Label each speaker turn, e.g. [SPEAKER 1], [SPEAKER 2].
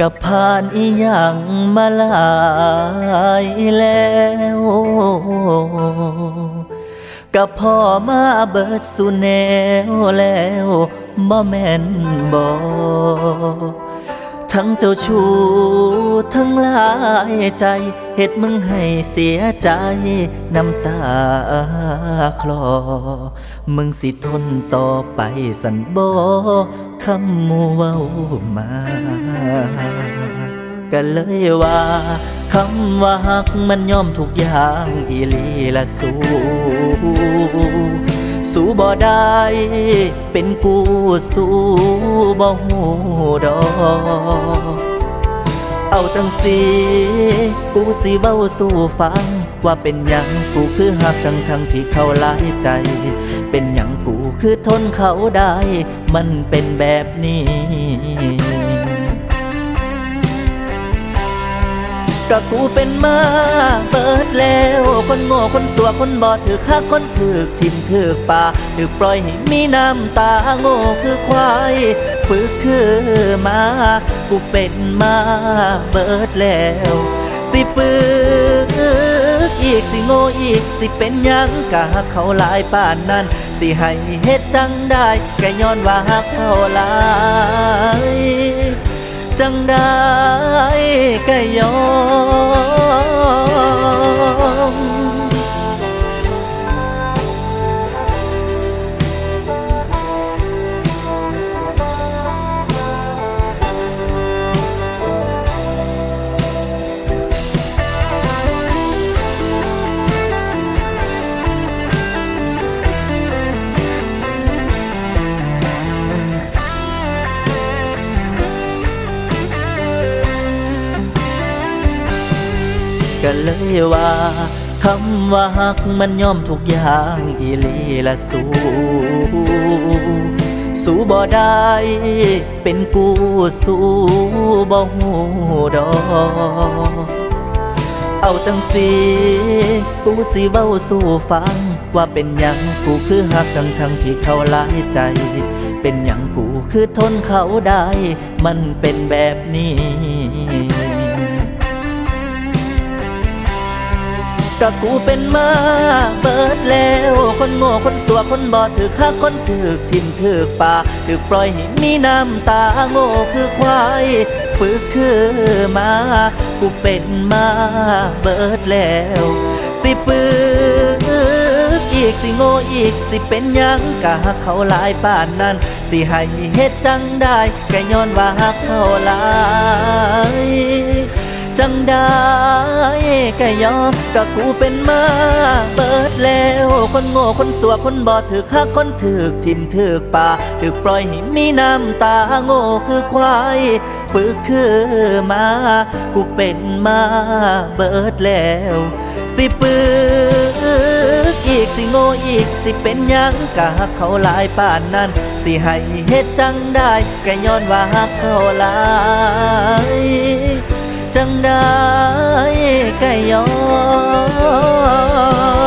[SPEAKER 1] กับผ่านอีหยังมาหลายแล้วกับพ่อมาเบิดสุแนวแล้วบ่แม่นบ่ ทั้งเจ้าชู้ทั้งลายใจเฮ็ดมึงให้เสียใจ น้ำตาคลอ มึงสิทนต่อไปสันบ่คำมูเว้ามาก็เลยว่า คำว่าฮักมันย่อมทุกอย่างอีลีละสู้ สู้บ่ได้ เป็นกูสู้บ่หูดอกเอาจังสีกูสิเว้าสู่ฟัง ว่าเป็นหยังกูคือหักทั้งทั้งที่เขาหลายใจ เป็นหยังกูคือทนเขาได้ มันเป็นแบบนี้ ก็กูเป็นมาเปิดแล้ว คนโง่คนสัวคนบอดถือคักคนถือกทิมถือกป่าถือปล่อยให้มีน้ำตาโง่คือควายฝึกคือมากูเป็นมาเบิดแล้ว สิปึกอีกสิโง่อีกสิเป็นยังกะเขาหลายป่านนั้น สิให้เฮ็ดจังได้ก็ย้อนว่าเขาหลาย จังได้ก็ยอม ก็เลยว่าคำว่าฮักมันย่อมทุกอย่างอีลีละสู้ สู้บ่ได้ เป็นกูสู้บ่หูดอกเอาจังสีกูสิเว้าสู่ฟัง ว่าเป็นหยังกูคือหักทั้งทั้งที่เขาหลายใจ เป็นหยังกูคือทนเขาได้ มันเป็นแบบนี้ ก็กูเป็นมาเปิดแล้ว คนโง่คนสัวคนบอดถือคักคนถือกทิมถือกป่าถือปล่อยให้มีน้ำตาโง่คือควายฝึกคือมากูเป็นมาเบิดแล้ว สิปึกอีกสิโง่อีกสิเป็นยังกะเขาหลายป่านนั้น สิให้เฮ็ดจังได้ก็ย้อนว่ากเขาหลาย จังได้ก็ยอมก็กูเป็นมาเปิดแล้ว คนโง่คนสัวคนบอดถือคักคนถือกทิมถือกป่าถือปล่อยให้มีน้ำตาโง่คือควายปึกคือมา กูเป็นมาเบิดแล้ว สิปึกอีกสิโง่อีกสิเป็นยังกะเขาหลายป่านนั้น สิให้เฮ็ดจังได้ก็ย้อนว่าฮักเขาหลาย จังได้ก็ยอม